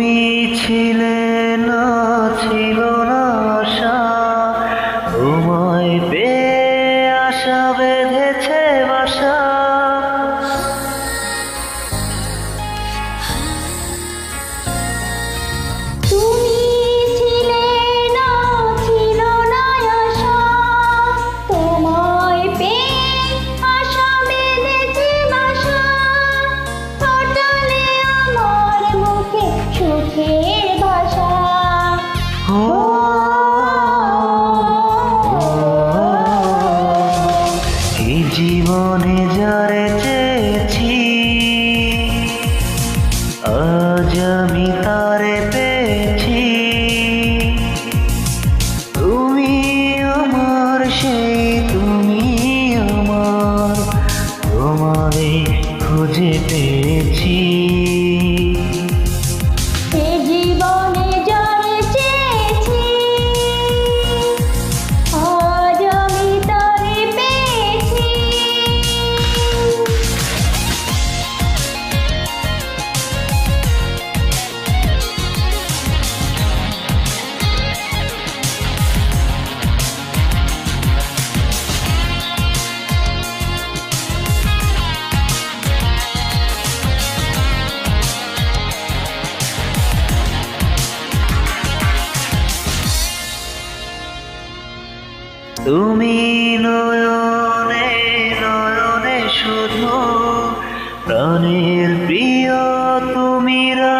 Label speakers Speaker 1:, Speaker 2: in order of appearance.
Speaker 1: তুমি ছিলে
Speaker 2: না। জীবনে যারে চেয়েছি।
Speaker 1: তুমি নয়নে নয়নে শুধু প্রাণের প্রিয় তুমি
Speaker 2: রা